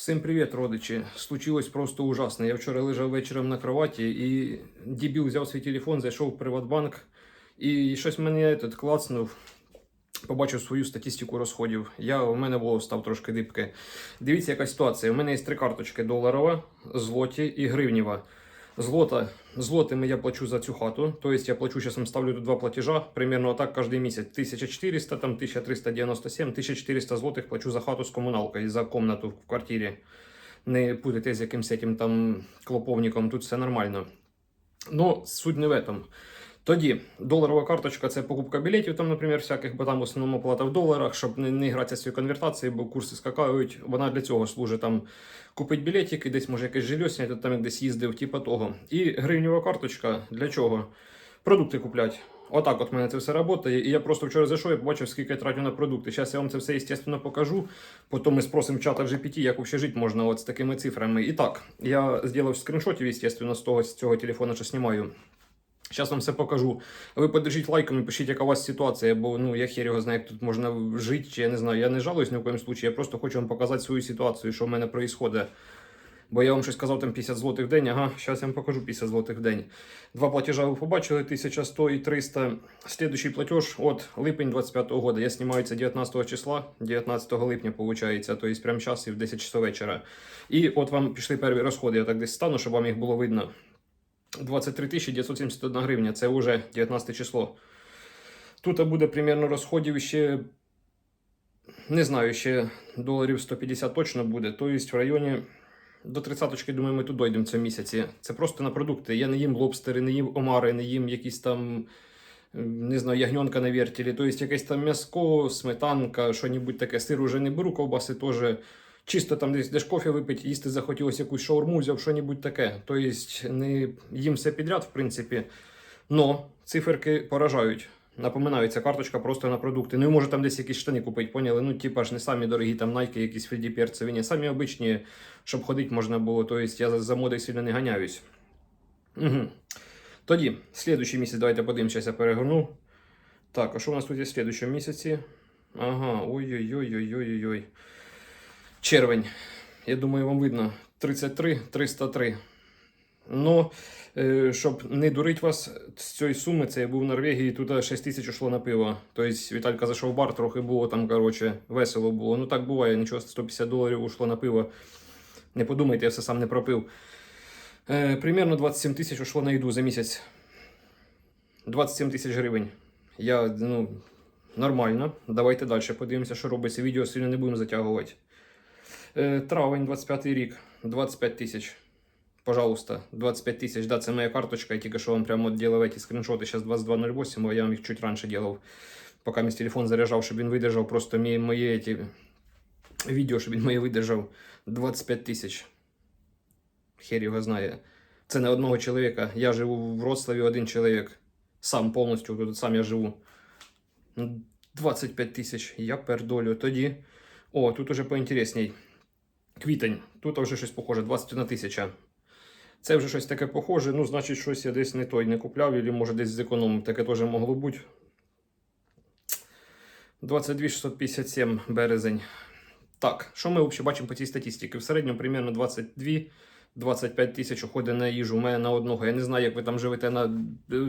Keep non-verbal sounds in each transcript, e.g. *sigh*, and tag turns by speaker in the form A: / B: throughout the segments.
A: Всім привіт, родичі. Случилось просто ужасно. Я вчора лежав вечором на кроваті і дебіл взяв свій телефон, зайшов в Приватбанк і щось мене тут клацнув. Побачив свою статистику розходів. Я, у мене волос став трошки дибки. Дивіться, яка ситуація. У мене є три карточки: доларова, злоті і гривнєва. Злота, злотими я плачу за цю хату. Тобто я плачу, зараз ставлю тут два платежа, примерно так кожен місяць. 1400, там 1397, 1400 злотих плачу за хату з комуналкою, за комнату в квартирі. Не путайте з якимось этим там клоповником, тут все нормально. Но суть не в этом. Тоді доларова карточка це покупка білетів, там, наприклад, всяких, бо там в основному оплата в доларах, щоб не, не гратися з цією конвертацією, бо курси скакають. Вона для цього служить там купити білетики, десь може якесь жилье зняти, там десь їздив, типа того. І гривнева карточка для чого? Продукти купляти. Отак от в мене це все працює. І я просто вчора зайшов і побачив, скільки я тратю на продукти. Зараз я вам це все, естественно, покажу. Потім ми спросимо в чата в GPT, як взагалі жити можна от з такими цифрами. І так, я зробив скріншотів, естественно, з того з цього телефону, що знімаю. Зараз вам все покажу. Ви подержіть лайком і пишіть, яка у вас ситуація, бо ну я хер його знаю, як тут можна жити, чи я не знаю. Я не жалуюсь ні в коєму случаї, я просто хочу вам показати свою ситуацію, що в мене відбувається. Бо я вам щось казав там 50 злотих в день. Ага, зараз я вам покажу 50 злотих в день. Два платежа ви побачили, 1100 і 300. Слідуючий платеж от липень 25 года. Я знімаю це 19 числа, 19 липня, виходить, тобто прямо час і в 10 часов вечора. І от вам пішли перші розходи, я так десь стану, щоб вам їх було видно. 23 971 гривня, це вже 19 число. Тут буде примерно розходів ще, не знаю, ще доларів 150 точно буде. Тобто в районі до 30-ки, думаю, ми тут дойдемо в цьому місяці. Це просто на продукти. Я не їм лобстери, не їм омари, не їм якісь там, не знаю, ягненка на вертілі. Тобто якесь там м'яско, сметанка, що-небудь таке. Сир уже не беру, ковбаси теж. Чисто там десь деш кофе випити, їсти захотілося якусь шаурму, взяв що-небудь таке. Тобто не їм все підряд, в принципі. Но циферки поражають. Напоминаю, ця карточка просто на продукти. Ну і може там десь якісь штани купити, поняли? Ну, типа ж не самі дорогі, там найки, якісь фріді перцеві, ні, самі обичні, щоб ходити можна було. Тобто я за, модою сильно не ганяюсь. Угу. Тоді, слідуючий місяць, давайте подивимося, я перегорну. Так, а що у нас тут є в слідуючому місяці? Ага, ой-ой-ой-ой-ой-ой. Червень. Я думаю, вам видно. 33 303. Ну, е, щоб не дурить вас з цієї суми, це я був в Норвегії, тут 6 тисяч ушло на пиво. Тобто Віталька зайшов в бар, трохи було там, коротше, весело було. Ну так буває, нічого, 150 доларів ушло на пиво. Не подумайте, я все сам не пропив. Е, примерно 27 тисяч ушло на їду за місяць. 27 тисяч гривень. Я, ну, нормально. Давайте далі подивимося, що робиться. Відео сильно не будемо затягувати. Е, Травень, 25 рік, 25 тисяч. Пожалуйста, 25 тисяч. Да, це моя карточка. Я тільки що вам прямо делав эти скріншоти. Зараз 22.08, а я вам їх чуть раніше делав. Поки мій телефон заряджав, щоб він видержав просто мої, мої эти відео, щоб він моє видержав. 25 тисяч. Хер його знає. Це не одного чоловіка. Я живу в Вроцлаві один чоловік. Сам повністю тут сам я живу. Ну, 25 тисяч. Я пердолю. Тоді. О, тут уже поінтересній. Квітень. Тут вже щось похоже, 21 тисяча. Це вже щось таке похоже. Ну, значить, щось я десь не той не купляв, або може десь зекономив. Таке теж могло бути. 22 657 березень. Так, що ми взагалі бачимо по цій статистиці? В середньому примерно 22-25 тисяч уходить на їжу у мене на одного. Я не знаю, як ви там живете на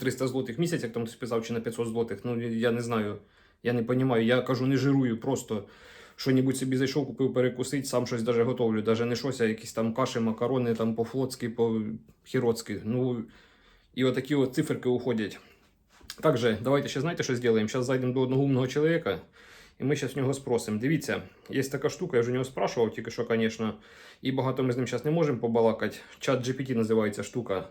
A: 300 злотих в місяць, як там хтось писав, чи на 500 злотих. Ну, я не знаю. Я не розумію. Я кажу, не жирую, просто що-небудь собі зайшов, купив перекусити, сам щось даже готовлю. Даже не щось, а якісь там каші, макарони, там по-флотськи, по-хіроцьки. Ну, і отакі от циферки уходять. Также, давайте ще знаєте, що зробимо? Зараз зайдемо до одного умного чоловіка, і ми зараз в нього спросимо. Дивіться, є така штука, я вже у нього спрашував, тільки що, звісно, і багато ми з ним зараз не можемо побалакати. Чат GPT називається штука.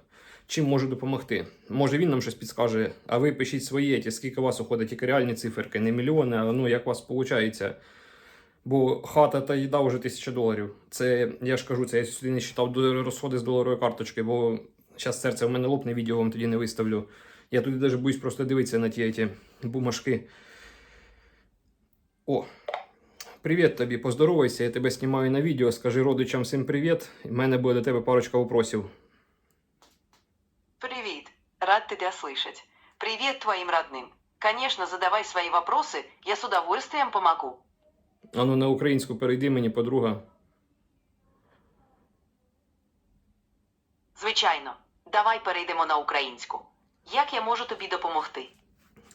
A: Чим може допомогти? Може він нам щось підскаже, а ви пишіть свої, ті, скільки у вас уходить тільки реальні циферки, не мільйони, а ну як у вас виходить. Бо хата та їда вже тисяча доларів. Це я ж кажу, це я сюди не вважав розходи з доларової карточки, бо зараз серце в мене лопне, відео вам тоді не виставлю. Я туди навіть боюсь просто дивитися на ті, ті бумажки. О, привіт тобі, поздоровайся, я тебе знімаю на відео. Скажи родичам всім привіт. У мене буде до тебе парочка вопросів.
B: Привет, рад тебя слышать. Привет твоим родным. Конечно, задавай свои вопросы, я с удовольствием помогу.
A: Ану на українську перейди мені, подруга.
B: Звичайно, давай перейдемо на українську. Як я можу тобі допомогти?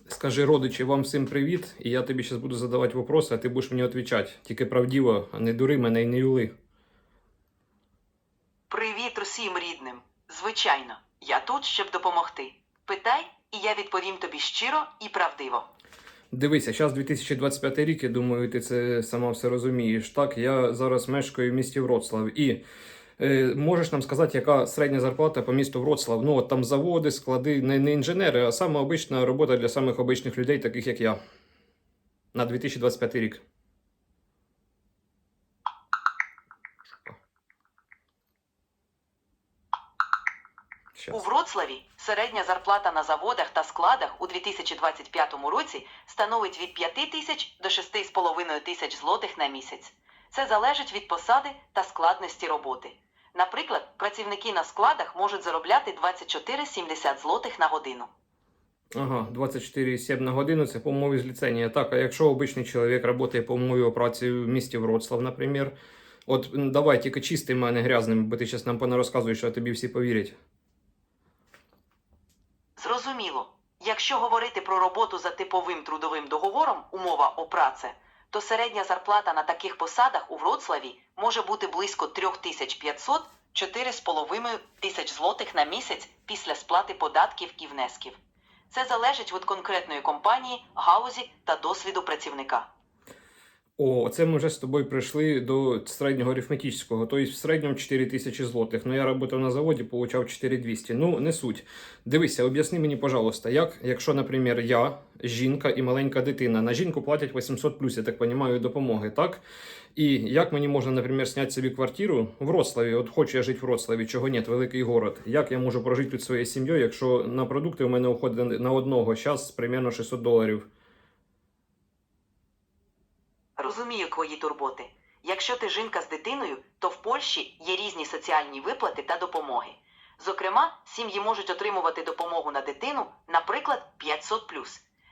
A: Скажи, родичі, вам всім привіт, і я тобі зараз буду задавати вопроси, а ти будеш мені відповідати. Тільки правдиво, а не дури мене і не юли.
B: Привіт усім рідним. Звичайно, я тут, щоб допомогти. Питай, і я відповім тобі щиро і правдиво.
A: Дивися, зараз 2025 рік, я думаю, ти це сама все розумієш. Так, я зараз мешкаю в місті Вроцлав. І е, можеш нам сказати, яка середня зарплата по місту Вроцлав? Ну, от там заводи, склади, не, не інженери, а саме обична робота для самих обичних людей, таких як я. На 2025 рік. Щас.
B: У Вроцлаві середня зарплата на заводах та складах у 2025 році становить від 5 тисяч до 6,5 тисяч злотих на місяць. Це залежить від посади та складності роботи. Наприклад, працівники на складах можуть заробляти 24,70 злотих на годину.
A: Ага, 24,7 на годину це по умові зліцення. Так, а якщо обичний чоловік працює по умові праці в місті Вроцлав, наприклад, от давай тільки чистим, а не грязним, бо ти зараз нам понарозказуєш, а тобі всі повірять.
B: Зрозуміло. Якщо говорити про роботу за типовим трудовим договором, умова о праце, то середня зарплата на таких посадах у Вроцлаві може бути близько 3500 4,5 тисяч злотих на місяць після сплати податків і внесків. Це залежить від конкретної компанії, галузі та досвіду працівника.
A: О, це ми вже з тобою прийшли до середнього арифметичного, тобто в середньому 4 тисячі злотих. Ну я працював на заводі, получав 4200. Ну, не суть. Дивися, об'ясни мені, пожалуйста, як, якщо, наприклад, я, жінка і маленька дитина, на жінку платять 800 плюс, я так розумію, допомоги, так? І як мені можна, наприклад, зняти собі квартиру в Вроцлаві? От хочу я жити в Вроцлаві, чого ні, великий город. Як я можу прожити тут своєю сім'єю, якщо на продукти у мене уходить на одного зараз примерно 600 доларів?
B: Розумію твої турботи. Якщо ти жінка з дитиною, то в Польщі є різні соціальні виплати та допомоги. Зокрема, сім'ї можуть отримувати допомогу на дитину, наприклад, 500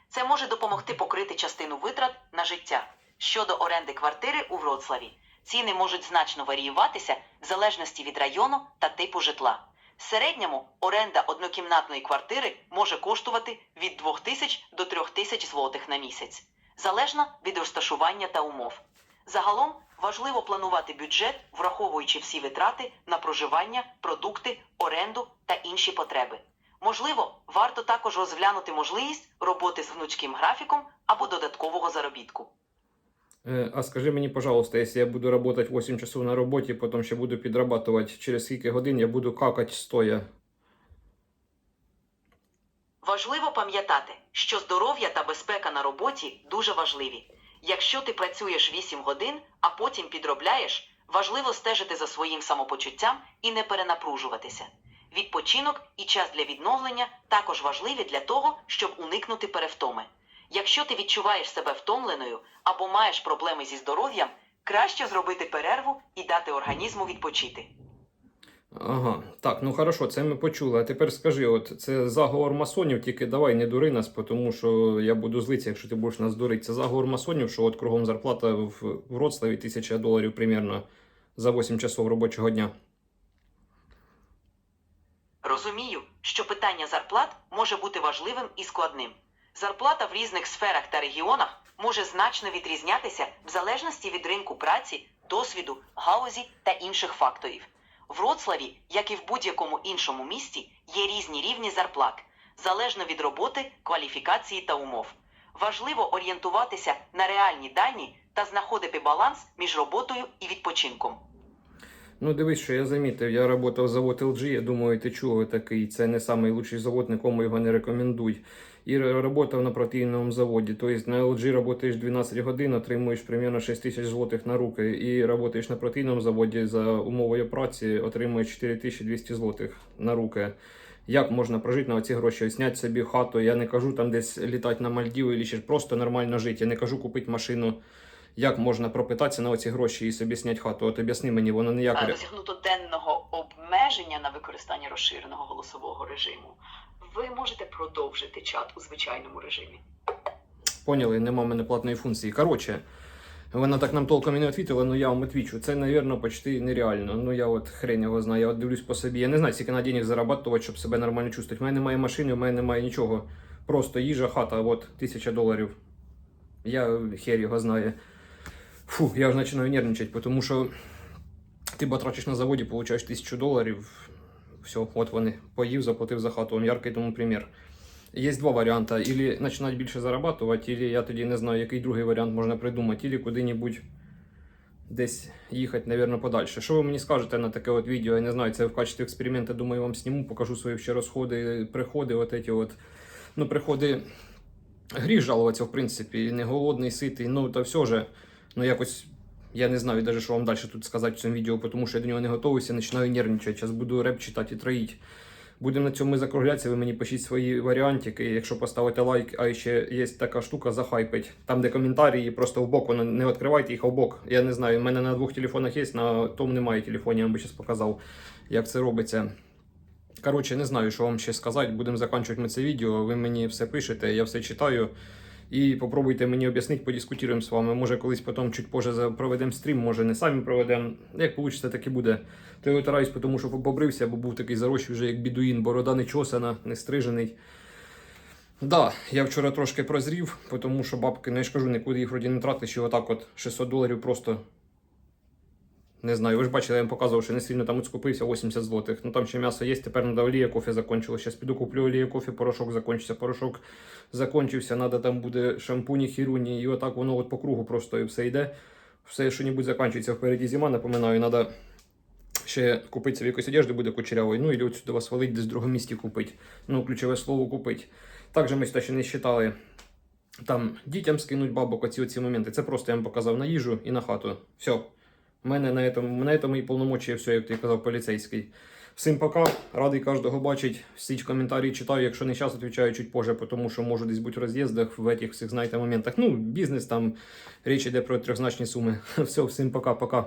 B: Це може допомогти покрити частину витрат на життя. Щодо оренди квартири у Вроцлаві, ціни можуть значно варіюватися в залежності від району та типу житла. В середньому оренда однокімнатної квартири може коштувати від 2000 до 3000 злотих на місяць залежно від розташування та умов. Загалом важливо планувати бюджет, враховуючи всі витрати на проживання, продукти, оренду та інші потреби. Можливо, варто також розглянути можливість роботи з гнучким графіком або додаткового заробітку.
A: Е, А скажи мені, пожалуйста, якщо я буду працювати 8 часов на роботі, потім ще буду підрабатувати, через скільки годин я буду какати стоя.
B: Важливо пам'ятати, що здоров'я та безпека на роботі дуже важливі. Якщо ти працюєш 8 годин, а потім підробляєш, важливо стежити за своїм самопочуттям і не перенапружуватися. Відпочинок і час для відновлення також важливі для того, щоб уникнути перевтоми. Якщо ти відчуваєш себе втомленою або маєш проблеми зі здоров'ям, краще зробити перерву і дати організму відпочити.
A: Ага, так, ну хорошо, це ми почули. А тепер скажи, от це заговор масонів, тільки давай не дури нас, тому що я буду злитися, якщо ти будеш нас дурити. Це заговор масонів, що от кругом зарплата в Вроцлаві 1000 доларів примерно за 8 часов робочого дня.
B: Розумію, що питання зарплат може бути важливим і складним. Зарплата в різних сферах та регіонах може значно відрізнятися в залежності від ринку праці, досвіду, галузі та інших факторів. В Роцлаві, як і в будь-якому іншому місті, є різні рівні зарплат, залежно від роботи, кваліфікації та умов. Важливо орієнтуватися на реальні дані та знаходити баланс між роботою і відпочинком.
A: Ну, дивись, що я замітив, я працював завод LG, я думаю, ти чув такий, це не найкращий завод, нікому його не рекомендують. І працював на протеїновому заводі. Тобто на LG працюєш 12 годин, отримуєш примерно 6 тисяч злотих на руки. І працюєш на протеїновому заводі за умовою праці, отримуєш 4200 злотих на руки. Як можна прожити на ці гроші? Зняти собі хату, я не кажу там десь літати на Мальдіви, ще просто нормально жити. Я не кажу купити машину. Як можна пропитатися на оці гроші і собі зняти хату? От об'ясни мені, воно ніяк.
B: Досягнуто денного обмеження на використання розширеного голосового режиму, ви можете продовжити чат у звичайному режимі.
A: Поняли, нема в мене платної функції. Коротше, Вона так нам толком і не відповіла, але я вам відвічу. Це, мабуть, почти нереально. Ну я от хрень його знаю, я от дивлюсь по собі. Я не знаю, скільки на денег зарабатувати, щоб себе нормально чувствувати. У мене немає машини, у мене немає нічого. Просто їжа, хата, от, тисяча доларів. Я хер його знаю. Фу, я вже починаю нервничати, тому що ти батрачиш на заводі, получаєш тисячу доларів. Все, от вони. Поїв, заплатив за хату. Яркий тому примір. Є два варіанти. Ілі починати більше зарабатувати, ілі я тоді не знаю, який другий варіант можна придумати, ілі куди-небудь десь їхати, напевно, подальше. Що ви мені скажете на таке от відео? Я не знаю, це в качестві експерименту, думаю, вам зніму, покажу свої ще розходи, приходи, от эти от. Ну, приходи. Гріх жалуватися, в принципі, не голодний, ситий, ну та все же. Ну якось. Я не знаю даже, що вам далі тут сказати в цьому відео, тому що я до нього не готуюся, починаю нервничати. Зараз буду реп читати і троїть. Будемо на цьому закруглятися. Ви мені пишіть свої варіантики. Якщо поставите лайк, а ще є така штука захайпить. Там, де коментарі, просто в бок, не відкривайте їх в бок. Я не знаю, в мене на двох телефонах є, на тому немає телефоні, я вам би зараз показав, як це робиться. Коротше, не знаю, що вам ще сказати. Будемо закінчувати ми це відео. Ви мені все пишете, я все читаю. І попробуйте мені об'яснити, подискутуємо з вами. Може, колись потім чуть позже проведемо стрім, може не самі проведемо. Як вийде, так і буде. То я витираюсь, тому що побрився, бо був такий зарощий вже як бідуїн, борода не чосана, не стрижений. Да, я вчора трошки прозрів, тому що бабки, ну я ж кажу, нікуди їх вроді не тратиш, що отак от 600 доларів просто. Не знаю, ви ж бачили, я вам показував, що не сильно там скупився 80 злотих. Ну там ще м'ясо є, тепер треба олія, кофе закончилось. Зараз піду куплю олію, кофе, порошок закончиться. Порошок закончився, треба там буде шампуні, хіруні, і отак воно от по кругу просто і все йде. Все що-небудь закінчується впереді зима, напоминаю, треба ще купити собі якусь одежду буде кучерявою, ну і от сюди вас валить, десь в другому місті купити. Ну, ключове слово купити. Також ми сюди ще не считали. Там дітям скинуть бабок, оці оці моменти. Це просто я вам показав на їжу і на хату. Все. У мене на этом, на этом і повномочі все, як ти казав, поліцейський. Всім пока, радий кожного бачить. Всі коментарі читаю, якщо не час, відповідаю чуть позже, тому що можу десь бути в роз'їздах в этих всіх, знаєте, моментах. Ну, бізнес там, річ йде про трьохзначні суми. *laughs* Все, всім пока-пока.